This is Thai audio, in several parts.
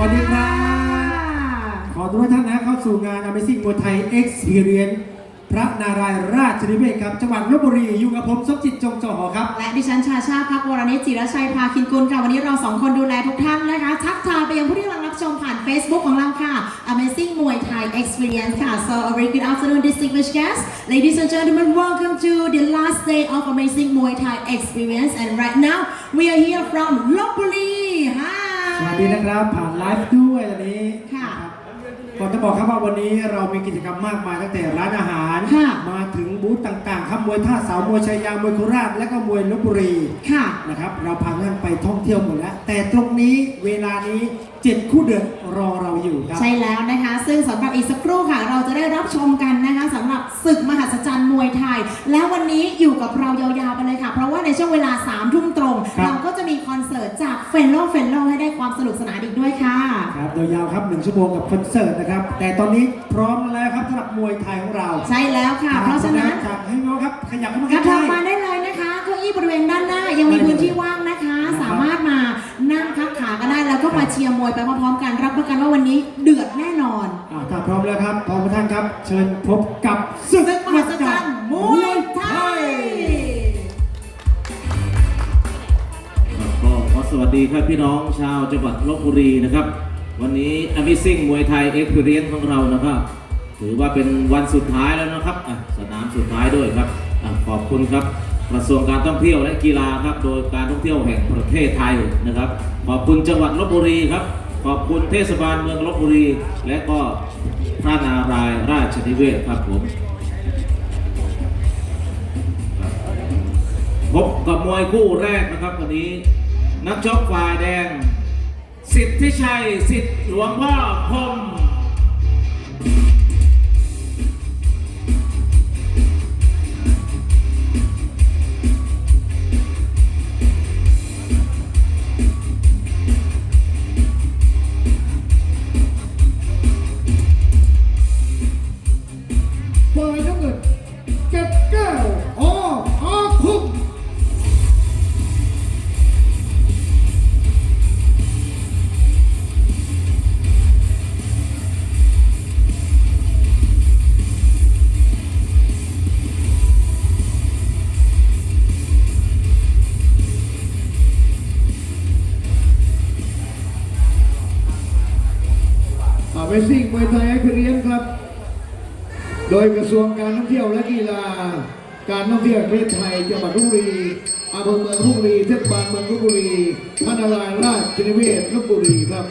วัสดีครับ ขอต้อนรับท่านนะเข้าสู่งาน Amazing มวยไทย Experience พระนารายณ์ราชนิเวศครับ จังหวัดลบบุรีอยู่กับผมสมจิตจงจอหอครับ และดิฉันชาชาพักวรณิชจิรชัยพาคินกุลค่ะ วันนี้เราสองคนดูแลทุกท่านนะคะ ทักทายไปยังผู้ที่กำลังรับชมผ่าน Facebook ของเราค่ะ Amazing Muay Thai Experience ค่ะ so a very good afternoon distinguished guests ladies and gentlemen welcome to the last day of Amazing Muay Thai Experience and right now we are here from ลบบุรี Hi ดีนะครับผ่านไลฟ์ด้วยตอนนี้ค่ะ ก่อนจะบอกครับว่าวันนี้เรามีกิจกรรมมากมายตั้งแต่ร้านอาหาร ค่ะ มาถึงบูธต่างๆครับมวยท่าเสาวมวยชัยยามวยโคราชและก็มวยลบบุรีค่ะ นะครับเราพาท่านไปท่องเที่ยวหมดแล้ว แต่ตรงนี้เวลานี้เจ็ดคู่เดือดรอเราอยู่ครับ ใช่แล้วนะคะ ซึ่งสำหรับอีกสักครู่ค่ะ เราจะได้รับชมกันนะคะสำหรับศึกมหัศจรรย์มวยไทย แล้ววันนี้อยู่กับเรายาวๆไปเลยค่ะ เพราะว่าในช่วงเวลา3ามทุ่มตรง ครับ เราก็จะมีคอนเสิร์ต จากเฟนโลเฟนโลให้ได้ความสนุกสนานอีกด้วยค่ะ ครับโดยยาวครับหนึ่งชั่วโมงกับคอนเสิร์ตนะครับ แต่ตอนนี้พร้อมแล้วครับสำหรับมวยไทยของเราใช่แล้วค่ะ เพราะฉะนั้นครับให้น้องครับขยับเข้ามากระใกทล้งมาได้เลยนะคะเก้าอี้บริเวณด้านหน้ายังมีพื้นที่ว่างนะคะนะครับสามารถมานั่งพักขากันได้แล้วก็มาเชียร์มวยไปพร้อมๆกันรับประกันว่าวันนี้เดือดแน่นอนๆอ่าถ้าพร้อมแล้วครับพร้อมทุกท่านครับ เชิญพบกับศึก รีครับพี่น้องชาวจังหวัดลบบุรีนะครับ วันนี้ Amazing มวยไทย Experience ของเรานะครับ ถือว่าเป็นวันสุดท้ายแล้วนะครับสนามสุดท้ายด้วยครับอขอบคุณครับกระทรวงการท่องเที่ยวและกีฬาครับ โดยการท่องเที่ยวแห่งประเทศไทยนะครับ ขอบคุณจังหวัดลบบุรีครับ ขอบคุณเทศบาลเมืองลบบุรี และก็พระนารายณ์ราชนิเวศครับผมพบกับมวยคู่แรกนะครับวันนี้ นักชกฝ่ายแดง สิทธิชัย สิทธิหลวงพ่อพรม โดยกระทรวงการท่องเที่ยวและกีฬา การท่องเที่ยวประเทศไทยจังหวัดลบบุรีอำเภอเมืองลบบุรีเทศบาลเมืองลบบุรีพระนารายณ์ราชนิเวศลบบุรีครับ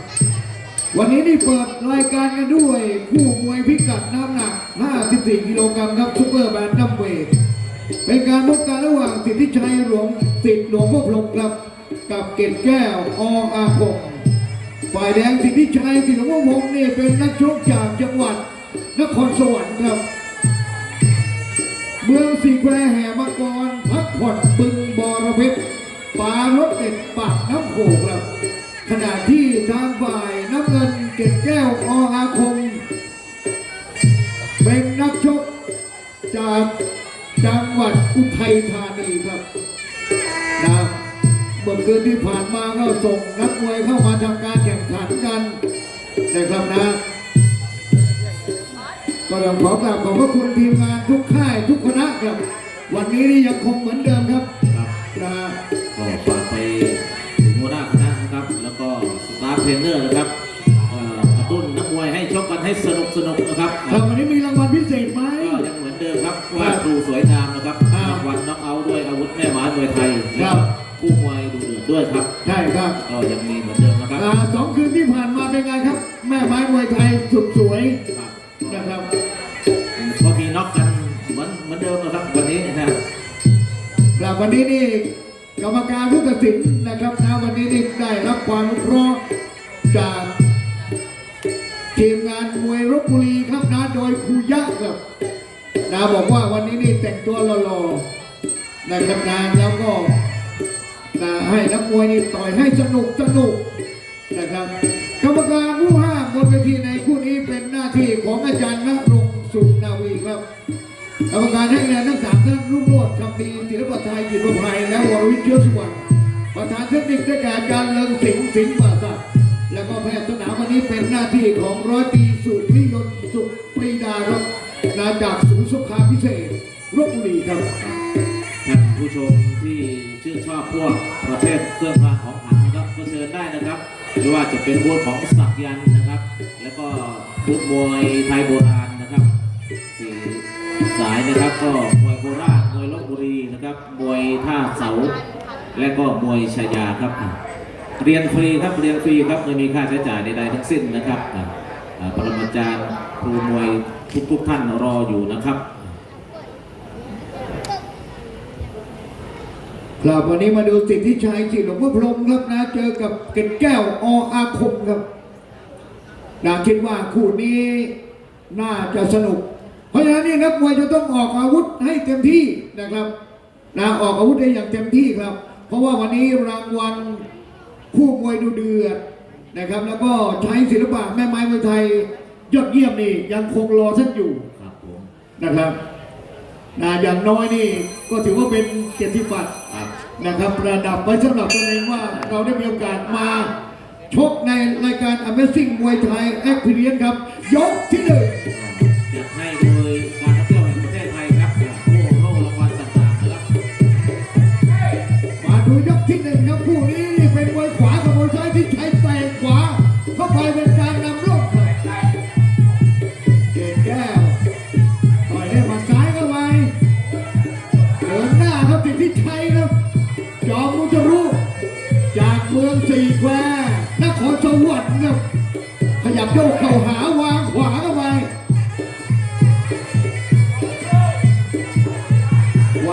วันนี้นี่เปิดรายการกันด้วยคู่มวยพิกัดน้ำหนัก 54 กิโลกรัมครับซุปเปอร์แบนดัมเวทเป็นการพบกันระหว่างสิทธิชัยหลวงสิทธิหลวงพ่อพรหมครับ กับเกตแก้วออาคมฝ่ายแดงสิทธิชัยสิทธิหลวงพ่อพรหมนี่เป็นนักชกจากจังหวัด นครสวรรค์ครับ เมืองสีแควแห่มังกรพักผ่อนบึงบอระเพ็ดปารถเด็ดปากน้ำโขงครับ ขณะที่ทางฝ่ายน้ำเงินเกตแก้วออาคม เป็นนักชกจากจังหวัดอุทัยธานีครับนะเมื่อคืนที่ผ่านมาก็ส่งนักมวยเข้ามาทำการแข่งขันกันนะครับนะ ก็ต้องขอกราบขอบพระคุณทีมงานทุกค่ายทุกคณะครับ วันนี้นี่ยังคงเหมือนเดิมครับครับนะก็ฝากไปถึงหัวหน้าคณะนะครับ แล้วก็สตาฟเทรนเนอร์นะครับเอ่อกระตุ้นนักมวยให้ชกกันให้สนุกสนุกนะครับครับวันนี้มีรางวัลพิเศษไหม ก็ยังเหมือนเดิมครับว่าดูสวยงามนะครับครับรางวัลน็อกเอาท์ด้วยอาวุธแม่ไม้มวยไทยครับ คู่มวยดูเดือดด้วยครับใช่ครับก็ยังมีเหมือนเดิมนะครับอ่าสองคืนที่ผ่านมาเป็นไงครับ แม่ไม้มวยไทยสุดสวยครับ นะครับ วันนี้นี่กรรมการผู้ตัดสินนะครับนะวันนี้นี่ได้รับความเคราะห์จากทีมงานมวยรบบุรีครับนะโดยครูยะครับนะบอกว่าวันนี้นี่แต่งตัวหล่อๆนะครับนะแล้วก็นะให้นักมวยนี่ต่อยให้สนุกสนุกนะครับกรรมการผู้ห้ามบนเวทีในคู่นี้เป็นหน้าที่ของอาจารย์นรงค์สุนาวีครับ กรรมการให้คะแนนทั้งสามท่านรุ่งโรจน์คำดีศิลปไทยจิตประภัยและวรวิทย์เชื้อสุวรรณประธานเทคนิคได้แก่อาจารย์เลิงสิงห์สิงห์ปราศาสตร์แล้วก็แพทย์สนามบที่ของร้อยตีสุริยนต์สุปรีดาครับนาจากศูนย์สงครามพิเศษรบบุรีครับท่านผู้ชมที่ชื่นชอบพวกประเภทเครื่องรางของขลังนะครับก็เชิญได้นะครับไม่ว่าจะเป็นบูธของสักยันต์นะครับ แล้วก็บูธมวยไทยโบราณ สายนะครับก็มวยโคราชมวยลบบุรีนะครับมวยท่าเสา และก็มวยชายาครับ เรียนฟรีครับเรียนฟรีครับไม่มีค่าใช้จ่ายใดๆทั้งสิ้นนะครับอ่าปรมาจารย์ครูมวยทุกๆท่านรออยู่นะครับครับวันนี้มาดูสิทธิชัยจิตหลวงพ่อพรมครับนะเจอกับเกตแก้วออาคมครับนาคิดว่าคู่นี้น่าจะสนุก เพราะฉะนั้นนี่นักมวยจะต้องออกอาวุธให้เต็มที่นะครับนะออกอาวุธได้อย่างเต็มที่ครับ เพราะว่าวันนี้รางวัลคู่มวยดูเดือดนะครับ แล้วก็ใช้ศิลปะแม่ไม้มวยไทยยอดเยี่ยมนี่ยังคงรอท่านอยู่ครับผมนะครับนะอย่างน้อยนี่ก็ถือว่าเป็นเกียรติบัตรนะครับประดับไว้สำหรับตัวเองว่าเราได้มีโอกาสมาชกในรายการ Amazing มวยไทย Experience ครับ ยกที่หนึ่ง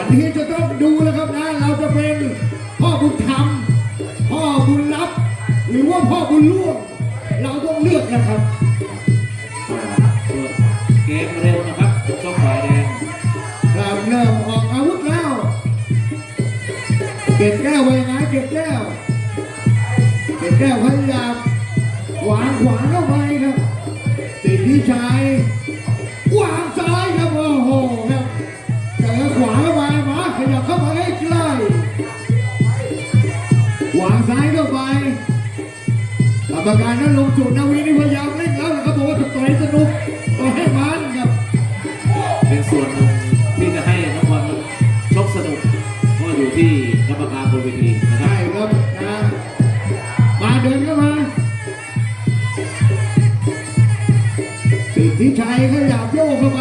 วันนี้จะต้องดูแล้วครับนะ เราจะเป็นพ่อบุญธรรม พ่อบุญรับ หรือว่าพ่อบุญล่วง เราต้องเลือกนะครับเปิดเกมเร็วนะครับช่องฝ่ายแดงเราเริ่มออกอาวุธแล้ว เก็บแก้วไว้นะเก็บแก้ว เก็บแก้วพยายามวางขวาเข้าไปครับสิทธิชัยางซ้ายเข้าไปกรรมการนั้นลงจุดนาวีนี่พยายามเล่นแล้วนะครับบอกว่าจะต่อยสนุกต่อยให้มันครับเป็นส่วนหนึ่งที่จะให้นักบอลชกสนุกก็อยู่ที่กรรมการบนเวทีนะครัใช่บครับนะมาเดินเข้ามาสิทธิชัยขยับโยกเข้าไป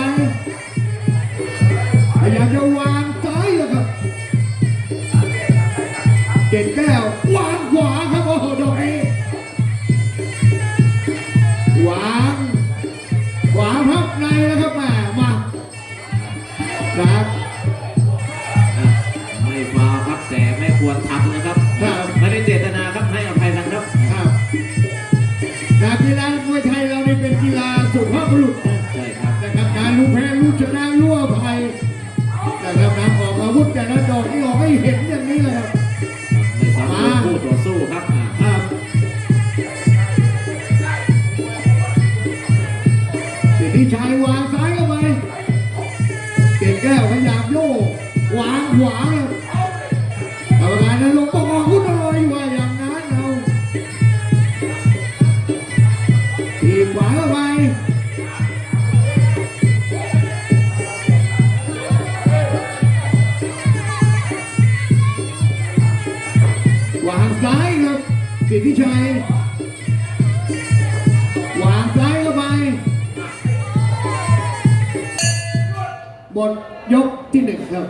บุรุษนะใช่ครับนะครับการรู้แพ้รู้ชนะรู้อภัยนะครับนะออกอาวุธแต่ละดอกนี่ออกให้เห็นอย่างนี้เลยครับไม่สามารถคู่ต่อสู้ครับอ่าครับสิทธิชัยวางซ้ายเข้าไปเก่งแก้วพยายามโยกวางขวาเลย สิทธิชัยวางซ้ายเข้าไปบทยกที่หนึ่งครับ